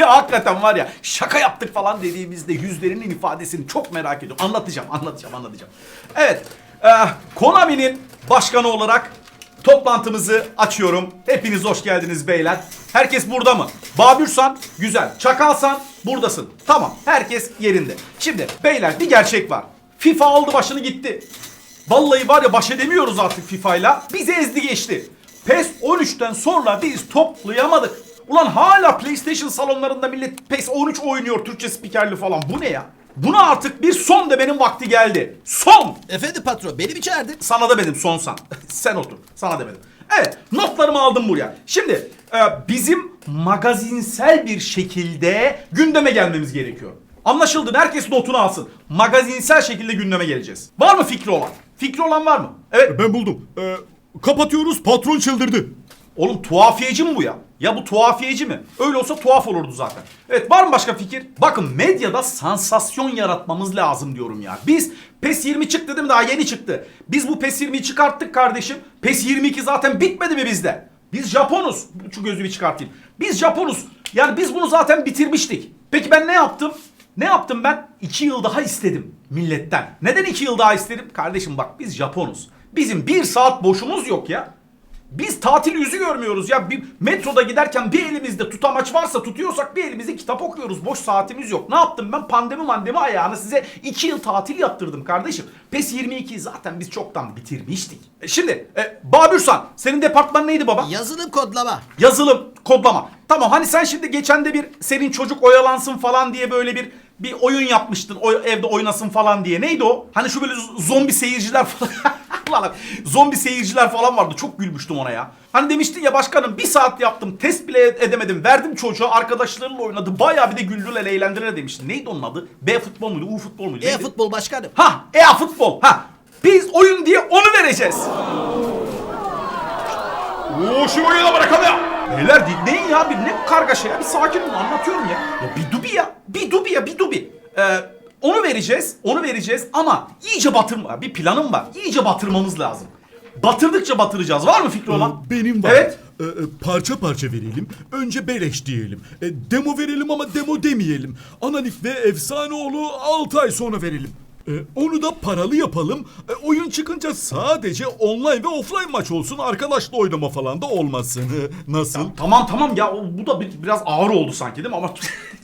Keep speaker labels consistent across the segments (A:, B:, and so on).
A: ya hakikaten var ya şaka yaptık falan dediğimizde yüzlerinin ifadesini çok merak ediyorum. Anlatacağım, anlatacağım, anlatacağım. Evet, e, Konami'nin başkanı olarak toplantımızı açıyorum. Hepiniz hoş geldiniz beyler. Herkes burada mı? Babürsan güzel. Çakalsan buradasın. Tamam, herkes yerinde. Şimdi beyler bir gerçek var. FIFA aldı başını gitti. Vallahi var ya baş edemiyoruz artık FIFA'yla. Bizi ezdi geçti. PES 13'ten sonra biz toplayamadık. Ulan hala PlayStation salonlarında millet PES 13 oynuyor Türkçe spikerli falan. Bu ne ya? Buna artık bir son demenin vakti geldi. Son!
B: Efendim patron beni mi çağırdın?
A: Sana da dedim sonsan. Sen otur. Sana demedim. Evet notlarımı aldım buraya. Şimdi e, bizim magazinsel bir şekilde gündeme gelmemiz gerekiyor. Anlaşıldı. Herkes notunu alsın. Magazinsel şekilde gündeme geleceğiz. Var mı fikri olan? Fikri olan var mı? Evet.
C: Ben buldum. Ee, kapatıyoruz patron çıldırdı.
A: Oğlum tuhafiyeci mi bu ya? Ya bu tuhafiyeci mi? Öyle olsa tuhaf olurdu zaten. Evet var mı başka fikir? Bakın medyada sansasyon yaratmamız lazım diyorum ya. Biz PES 20 çıktı değil mi? Daha yeni çıktı. Biz bu PES 20'yi çıkarttık kardeşim. PES 22 zaten bitmedi mi bizde? Biz Japonuz. Şu gözlüğü çıkartayım. Biz Japonuz. Yani biz bunu zaten bitirmiştik. Peki ben ne yaptım? Ne yaptım ben? İki yıl daha istedim milletten. Neden iki yıl daha istedim? Kardeşim bak biz Japonuz. Bizim bir saat boşumuz yok ya. Biz tatil yüzü görmüyoruz ya. Bir metroda giderken bir elimizde tutamaç varsa tutuyorsak bir elimizde kitap okuyoruz. Boş saatimiz yok. Ne yaptım ben? Pandemi mandemi ayağına size 2 yıl tatil yaptırdım kardeşim. PES 22'yi zaten biz çoktan bitirmiştik. E şimdi e, Babürsan senin departman neydi baba?
B: Yazılım kodlama.
A: Yazılım, kodlama. Tamam hani sen şimdi geçen de bir senin çocuk oyalansın falan diye böyle bir bir oyun yapmıştın. O evde oynasın falan diye. Neydi o? Hani şu böyle zombi seyirciler falan. Ulan zombi seyirciler falan vardı. Çok gülmüştüm ona ya. Hani demiştin ya başkanım bir saat yaptım. Test bile edemedim. Verdim çocuğa arkadaşlarıyla oynadı. Bayağı bir de güldüler eğlendiler demiştin. Neydi onun adı? B futbol muydu? U futbol muydu? Neydi?
B: E-futbol başkanım.
A: Ha, EA futbol. Ha. Biz oyun diye onu vereceğiz. Oo şu oyunu da bırakalım ya. Beyler dinleyin ya bir ne kargaşa ya bir sakin olun anlatıyorum ya. Ya bir dubi ya bir dubi ya bir dubi. Ee, onu vereceğiz onu vereceğiz ama iyice batırma bir planım var. İyice batırmamız lazım. Batırdıkça batıracağız. Var mı fikri olan?
C: Ee, Benim var.
A: Evet.
C: Ee, e, parça parça verelim. Önce beleş diyelim. E, demo verelim ama demo demeyelim. Analik ve Efsaneoğlu 6 ay sonra verelim. E, onu da paralı yapalım. E, oyun çıkınca sadece online ve offline maç olsun. Arkadaşla oynama falan da olmasın. Nasıl?
A: Tamam tamam ya o- bu da bir- biraz ağır oldu sanki değil mi? Ama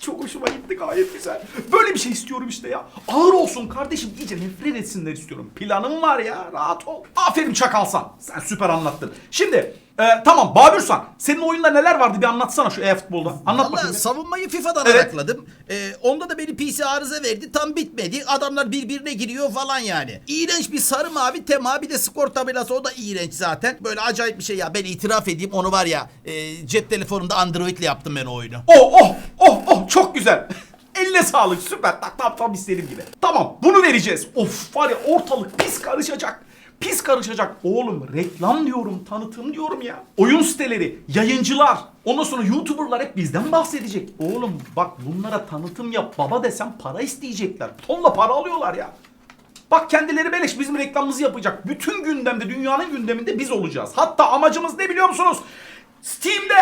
A: çok hoşuma gitti gayet güzel. Böyle bir şey istiyorum işte ya. Ağır olsun kardeşim iyice nefret etsinler istiyorum. Planım var ya rahat ol. Aferin Çakalsan. Sen süper anlattın. Şimdi e, tamam Babürsan senin oyunda neler vardı bir anlatsana şu e-futbolda. Anlat
B: Valla
A: bakayım.
B: savunmayı FIFA'dan
A: Evet.
B: arakladım. Ee, onda da beni PC arıza verdi. Tam bitmedi. Adamlar birbirine giriyor falan yani. İğrenç bir sarı mavi tema bir de skor tabelası o da iğrenç zaten. Böyle acayip bir şey ya. Ben itiraf edeyim onu var ya e, cep telefonunda Android'le yaptım ben o oyunu.
A: Oh oh oh oh çok güzel. Eline sağlık süper. Tak tam tam istediğim gibi. Tamam bunu vereceğiz. Of var ya ortalık pis karışacak. Pis karışacak. Oğlum reklam diyorum, tanıtım diyorum ya. Oyun siteleri, yayıncılar, ondan sonra YouTuber'lar hep bizden bahsedecek. Oğlum bak bunlara tanıtım yap baba desem para isteyecekler. Tonla para alıyorlar ya. Bak kendileri beleş bizim reklamımızı yapacak. Bütün gündemde, dünyanın gündeminde biz olacağız. Hatta amacımız ne biliyor musunuz? Steam'de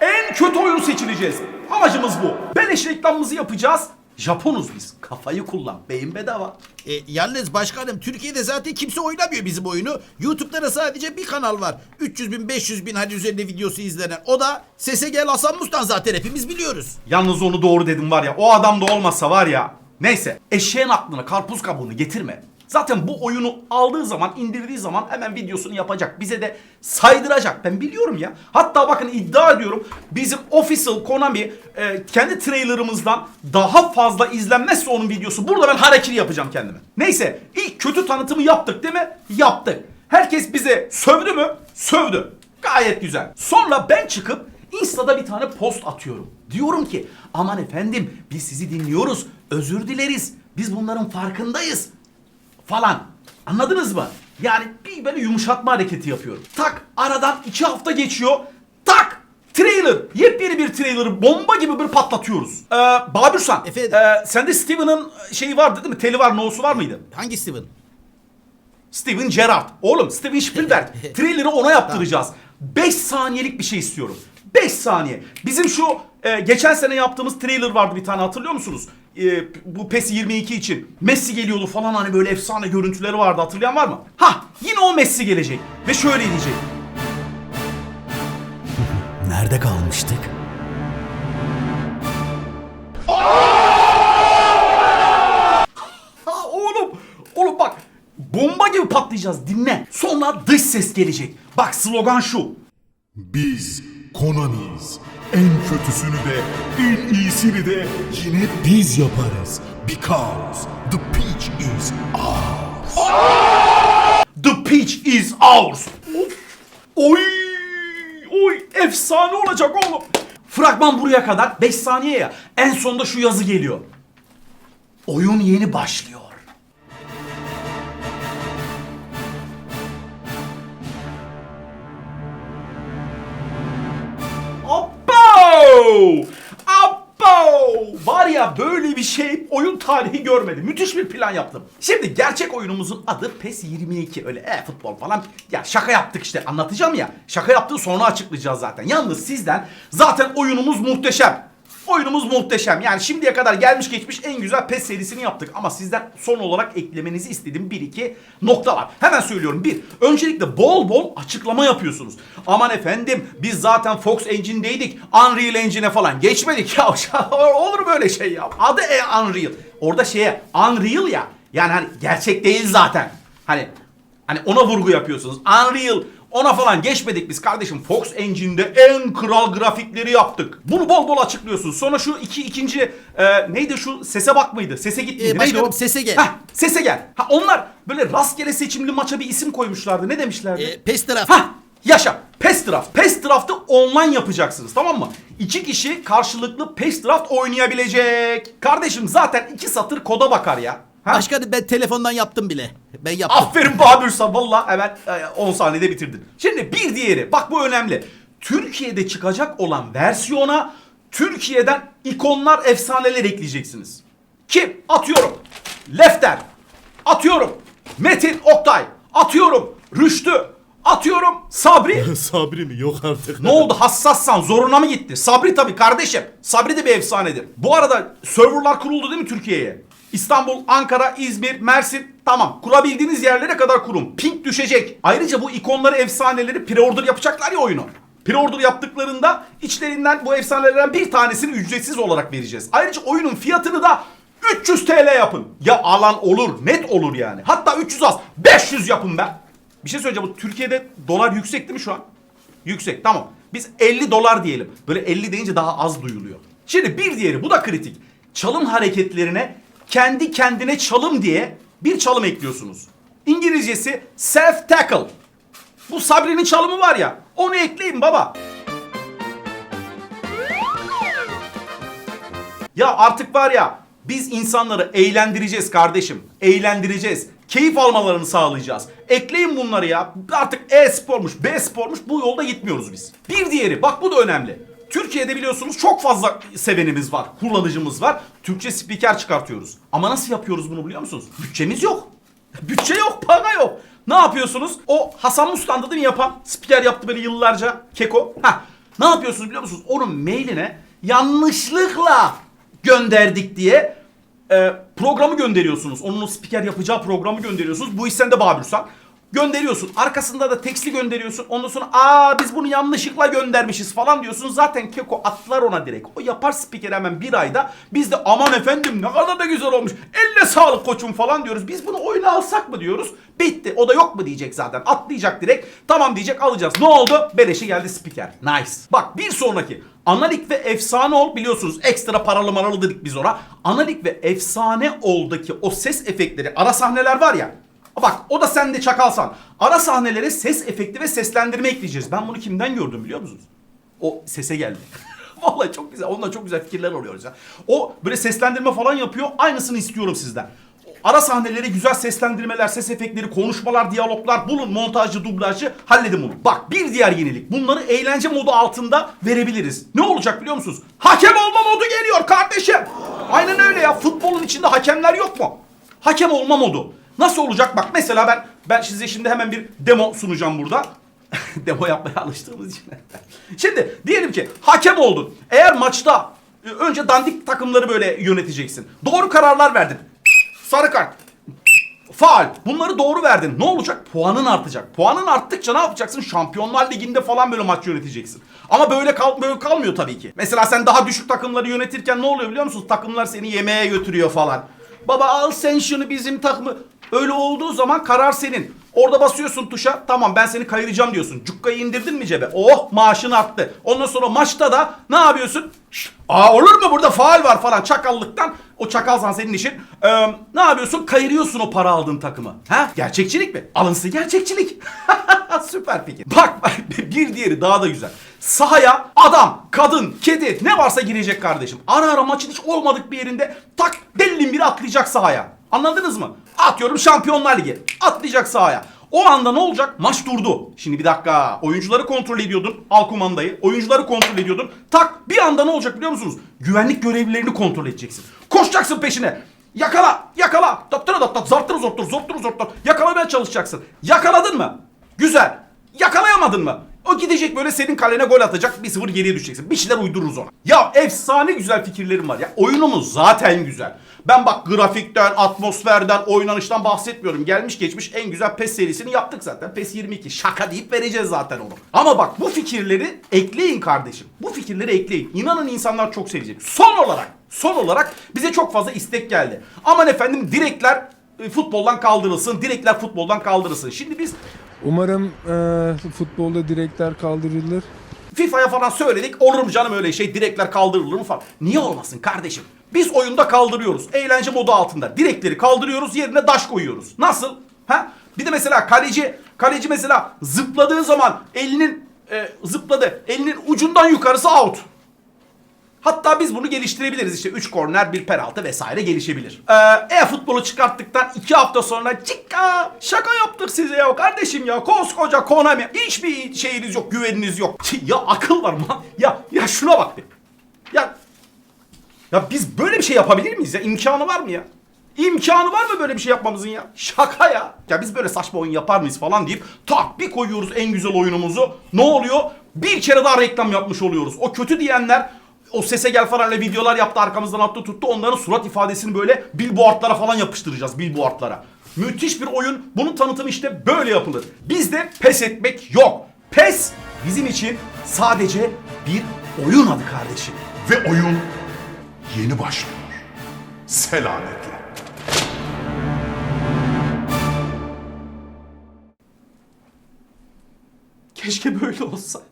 A: en kötü oyun seçileceğiz. Amacımız bu. Beleş reklamımızı yapacağız. Japonuz biz. Kafayı kullan. Beyin bedava.
B: E, yalnız başkanım Türkiye'de zaten kimse oynamıyor bizim oyunu. YouTube'da da sadece bir kanal var. 300 bin 500 bin hadi üzerinde videosu izlenen. O da Sese Gel Hasan Mustan zaten hepimiz biliyoruz.
A: Yalnız onu doğru dedim var ya. O adam da olmasa var ya. Neyse. Eşeğin aklına karpuz kabuğunu getirme. Zaten bu oyunu aldığı zaman, indirdiği zaman hemen videosunu yapacak. Bize de saydıracak. Ben biliyorum ya. Hatta bakın iddia ediyorum. Bizim official Konami e, kendi trailerımızdan daha fazla izlenmezse onun videosu. Burada ben harekiri yapacağım kendime. Neyse. ilk kötü tanıtımı yaptık değil mi? Yaptık. Herkes bize sövdü mü? Sövdü. Gayet güzel. Sonra ben çıkıp Insta'da bir tane post atıyorum. Diyorum ki aman efendim biz sizi dinliyoruz. Özür dileriz. Biz bunların farkındayız. Falan. Anladınız mı? Yani bir böyle yumuşatma hareketi yapıyorum. Tak aradan iki hafta geçiyor. Tak trailer. Yepyeni bir trailer'ı bomba gibi bir patlatıyoruz. Ee, Babürsan.
B: Efendim?
A: E, sende Steven'ın şeyi vardı değil mi? Teli var, no'su var mıydı?
B: Hangi Steven?
A: Steven Gerrard. Oğlum Steven Spielberg. Trailer'ı ona yaptıracağız. 5 saniyelik bir şey istiyorum. 5 saniye. Bizim şu e, geçen sene yaptığımız trailer vardı bir tane hatırlıyor musunuz? E, bu PES 22 için Messi geliyordu falan hani böyle efsane görüntüleri vardı hatırlayan var mı? Ha yine o Messi gelecek ve şöyle diyecek.
B: Nerede kalmıştık?
A: Ha oğlum oğlum bak bomba gibi patlayacağız dinle. Sonra dış ses gelecek. Bak slogan şu.
C: Biz Konami'yiz. En kötüsünü de en iyisini de yine biz yaparız. Because the peach is ours.
A: The pitch is ours. Oy! Oy! Efsane olacak oğlum. Fragman buraya kadar 5 saniye ya. En sonunda şu yazı geliyor. Oyun yeni başlıyor. Abo! Var ya böyle bir şey oyun tarihi görmedi. Müthiş bir plan yaptım. Şimdi gerçek oyunumuzun adı PES 22. Öyle e futbol falan. Ya şaka yaptık işte anlatacağım ya. Şaka yaptığı sonra açıklayacağız zaten. Yalnız sizden zaten oyunumuz muhteşem. Oyunumuz muhteşem. Yani şimdiye kadar gelmiş geçmiş en güzel PES serisini yaptık. Ama sizden son olarak eklemenizi istediğim bir iki nokta var. Hemen söylüyorum. Bir, öncelikle bol bol açıklama yapıyorsunuz. Aman efendim biz zaten Fox Engine'deydik. Unreal Engine'e falan geçmedik. Ya olur böyle şey ya. Adı e Unreal. Orada şeye Unreal ya. Yani hani gerçek değil zaten. Hani Hani ona vurgu yapıyorsunuz. Unreal ona falan geçmedik biz kardeşim. Fox Engine'de en kral grafikleri yaptık. Bunu bol bol açıklıyorsunuz. Sonra şu iki ikinci e, neydi şu sese bak mıydı? Sese git miydi?
B: Ee,
A: neydi
B: başkanım,
A: o?
B: Sese Gel.
A: Hah, sese gel. Ha onlar böyle rastgele seçimli maça bir isim koymuşlardı. Ne demişlerdi?
B: E, PES taraf.
A: Hah yaşa. PES Draft. PES Draft'ı online yapacaksınız tamam mı? İki kişi karşılıklı PES Draft oynayabilecek. Kardeşim zaten iki satır koda bakar ya. Ha?
B: Başkanım ben telefondan yaptım bile. Ben yaptım.
A: Aferin Bahadır Sa valla hemen e, 10 saniyede bitirdin. Şimdi bir diğeri bak bu önemli. Türkiye'de çıkacak olan versiyona Türkiye'den ikonlar efsaneler ekleyeceksiniz. Kim? Atıyorum. Lefter. Atıyorum. Metin Oktay. Atıyorum. Rüştü. Atıyorum. Sabri.
C: Sabri mi? Yok artık.
A: Ne oldu hassassan zoruna mı gitti? Sabri tabii kardeşim. Sabri de bir efsanedir. Bu arada serverlar kuruldu değil mi Türkiye'ye? İstanbul, Ankara, İzmir, Mersin tamam. Kurabildiğiniz yerlere kadar kurun. Ping düşecek. Ayrıca bu ikonları, efsaneleri pre-order yapacaklar ya oyunu. Pre-order yaptıklarında içlerinden bu efsanelerden bir tanesini ücretsiz olarak vereceğiz. Ayrıca oyunun fiyatını da 300 TL yapın. Ya alan olur, net olur yani. Hatta 300 az, 500 yapın be. Bir şey söyleyeceğim. Bu Türkiye'de dolar yüksek değil mi şu an? Yüksek tamam. Biz 50 dolar diyelim. Böyle 50 deyince daha az duyuluyor. Şimdi bir diğeri bu da kritik. Çalım hareketlerine kendi kendine çalım diye bir çalım ekliyorsunuz. İngilizcesi self tackle. Bu Sabri'nin çalımı var ya onu ekleyin baba. Ya artık var ya biz insanları eğlendireceğiz kardeşim. Eğlendireceğiz. Keyif almalarını sağlayacağız. Ekleyin bunları ya. Artık e-spormuş, B-spormuş bu yolda gitmiyoruz biz. Bir diğeri bak bu da önemli. Türkiye'de biliyorsunuz çok fazla sevenimiz var, kullanıcımız var. Türkçe spiker çıkartıyoruz. Ama nasıl yapıyoruz bunu biliyor musunuz? Bütçemiz yok. Bütçe yok, para yok. Ne yapıyorsunuz? O Hasan Mustand'ı değil mi yapan? Spiker yaptı böyle yıllarca. Keko. Ha. Ne yapıyorsunuz biliyor musunuz? Onun mailine yanlışlıkla gönderdik diye e, programı gönderiyorsunuz. Onun o spiker yapacağı programı gönderiyorsunuz. Bu iş sende Babürsan. Gönderiyorsun. Arkasında da tekstli gönderiyorsun. Ondan sonra aa biz bunu yanlışlıkla göndermişiz falan diyorsun. Zaten Keko atlar ona direkt. O yapar spiker hemen bir ayda. Biz de aman efendim ne kadar da güzel olmuş. Elle sağlık koçum falan diyoruz. Biz bunu oyuna alsak mı diyoruz. Bitti. O da yok mu diyecek zaten. Atlayacak direkt. Tamam diyecek alacağız. Ne oldu? Beleşe geldi spiker. Nice. Bak bir sonraki. Analik ve efsane ol biliyorsunuz ekstra paralı maralı dedik biz ona. Analik ve efsane oldaki o ses efektleri ara sahneler var ya. Bak o da sende çakalsan. Ara sahnelere ses efekti ve seslendirme ekleyeceğiz. Ben bunu kimden gördüm biliyor musunuz? O sese geldi. Vallahi çok güzel. Onunla çok güzel fikirler alıyoruz ya. O böyle seslendirme falan yapıyor. Aynısını istiyorum sizden. Ara sahneleri güzel seslendirmeler, ses efektleri, konuşmalar, diyaloglar bulun. Montajcı, dublajcı halledin bunu. Bak bir diğer yenilik. Bunları eğlence modu altında verebiliriz. Ne olacak biliyor musunuz? Hakem olma modu geliyor kardeşim. Aynen öyle ya. Futbolun içinde hakemler yok mu? Hakem olma modu. Nasıl olacak? Bak mesela ben ben size şimdi hemen bir demo sunacağım burada. Demo yapmaya alıştığımız için. Şimdi diyelim ki hakem oldun. Eğer maçta e, önce dandik takımları böyle yöneteceksin. Doğru kararlar verdin. Sarı kart. Faal. Bunları doğru verdin. Ne olacak? Puanın artacak. Puanın arttıkça ne yapacaksın? Şampiyonlar Ligi'nde falan böyle maç yöneteceksin. Ama böyle kal böyle kalmıyor tabii ki. Mesela sen daha düşük takımları yönetirken ne oluyor biliyor musunuz? Takımlar seni yemeğe götürüyor falan. Baba al sen şunu bizim takımı. Öyle olduğu zaman karar senin. Orada basıyorsun tuşa. Tamam ben seni kayıracağım diyorsun. Cukkayı indirdin mi cebe? Oh maaşın arttı. Ondan sonra maçta da ne yapıyorsun? Şşt, Aa olur mu burada faal var falan çakallıktan. O çakalsan senin işin. Ee, ne yapıyorsun? Kayırıyorsun o para aldığın takımı. Ha? Gerçekçilik mi? Alınsı gerçekçilik. Süper fikir. Bak bir diğeri daha da güzel. Sahaya adam, kadın, kedi ne varsa girecek kardeşim. Ara ara maçın hiç olmadık bir yerinde tak delinin biri atlayacak sahaya. Anladınız mı? Atıyorum Şampiyonlar Ligi. Atlayacak sahaya. O anda ne olacak? Maç durdu. Şimdi bir dakika. Oyuncuları kontrol ediyordun. Al kumandayı. Oyuncuları kontrol ediyordun. Tak bir anda ne olacak biliyor musunuz? Güvenlik görevlilerini kontrol edeceksin. Koşacaksın peşine. Yakala, yakala. Tattıra dat tat, zarttır zorttur, zorttur zorttur. Yakalamaya çalışacaksın. Yakaladın mı? Güzel. Yakalayamadın mı? O gidecek böyle senin kalene gol atacak. 1-0 geriye düşeceksin. Bir şeyler uydururuz ona. Ya efsane güzel fikirlerim var ya. Oyunumuz zaten güzel. Ben bak grafikten, atmosferden, oynanıştan bahsetmiyorum. Gelmiş geçmiş en güzel PES serisini yaptık zaten. PES 22. Şaka deyip vereceğiz zaten onu. Ama bak bu fikirleri ekleyin kardeşim. Bu fikirleri ekleyin. İnanın insanlar çok sevecek. Son olarak, son olarak bize çok fazla istek geldi. Aman efendim direkler e, futboldan kaldırılsın. Direkler futboldan kaldırılsın. Şimdi biz
D: Umarım eee, futbolda direkler kaldırılır.
A: FIFA'ya falan söyledik. Olur mu canım öyle şey? Direkler kaldırılır mı falan. Niye olmasın kardeşim? Biz oyunda kaldırıyoruz. Eğlence modu altında. Direkleri kaldırıyoruz. Yerine daş koyuyoruz. Nasıl? Ha? Bir de mesela kaleci kaleci mesela zıpladığı zaman elinin e, zıpladı. Elinin ucundan yukarısı out. Hatta biz bunu geliştirebiliriz işte 3 korner bir penaltı vesaire gelişebilir. Ee, e-futbolu çıkarttıktan 2 hafta sonra çıkka şaka yaptık size ya kardeşim ya koskoca Konami hiçbir şeyiniz yok güveniniz yok. Ya akıl var mı? Ya ya şuna bak bir. Ya ya biz böyle bir şey yapabilir miyiz ya? İmkanı var mı ya? İmkanı var mı böyle bir şey yapmamızın ya? Şaka ya. Ya biz böyle saçma oyun yapar mıyız falan deyip tak bir koyuyoruz en güzel oyunumuzu. Ne oluyor? Bir kere daha reklam yapmış oluyoruz. O kötü diyenler o sese gel falanla videolar yaptı arkamızdan attı tuttu. Onların surat ifadesini böyle billboardlara falan yapıştıracağız billboardlara. Müthiş bir oyun. Bunun tanıtımı işte böyle yapılır. Bizde pes etmek yok. Pes bizim için sadece bir oyun adı kardeşim.
E: Ve oyun yeni başlıyor. Selametle.
A: Keşke böyle olsaydı.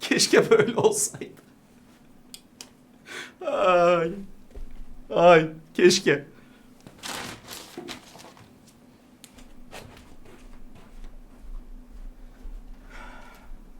A: Keşke böyle olsaydı. Ay. Ay keşke.